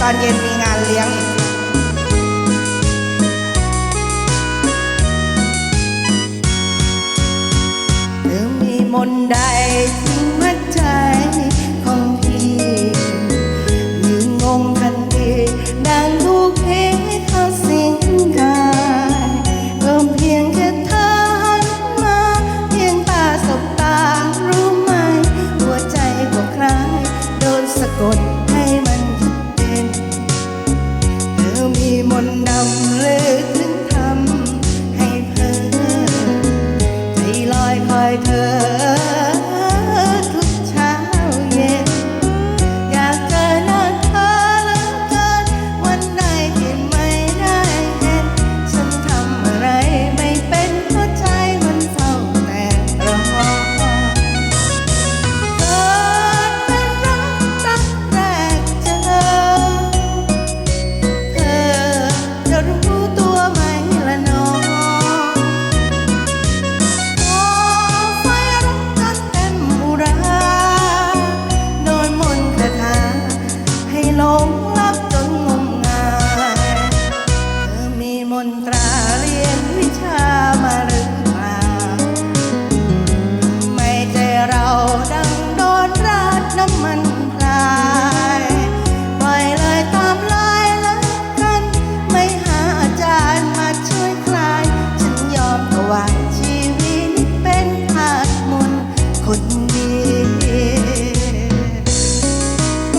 ตอนเย็นมีงานเลี้ยงอีกถึงมีมนได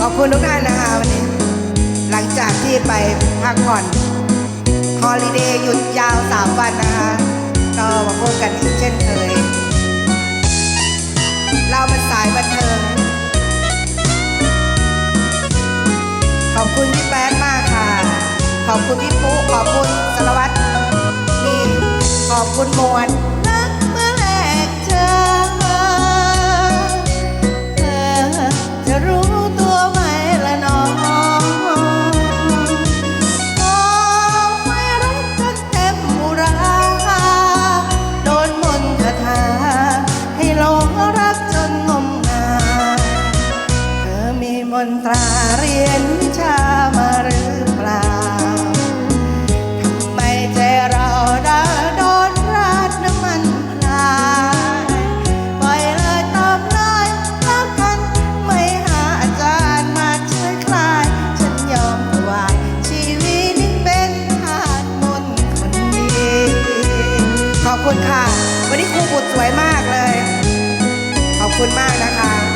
ขอบคุณทุกท่านนะคะวันนี้ หลังจากที่ไปพักผ่อนฮอลิเดย์หยุดยาวสามวันนะคะ ก็มาพบกันอีกเช่นเคย เรามันสายบันเทิง ขอบคุณพี่แป๊ดมากค่ะ ขอบคุณพี่ป นตราเรียนวิชามาหรือเปล่าทำไมใจเราด้โดนราดน้ำมันพลายปล่อยเลยตอบเลยรักกันไม่หาอาจารย์มาช่วยคลาย ฉันยอมถวายชีวิตนี้เป็นทาสมนต์คนดีขอบคุณค่ะ วันนี้ครูบุตรสวยมากเลย ขอบคุณมากนะคะ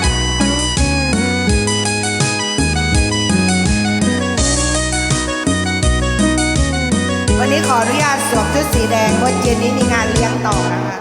ชุดสีแดงเพราเย็นนี้มีงานเลี้ยงต่อนะคะ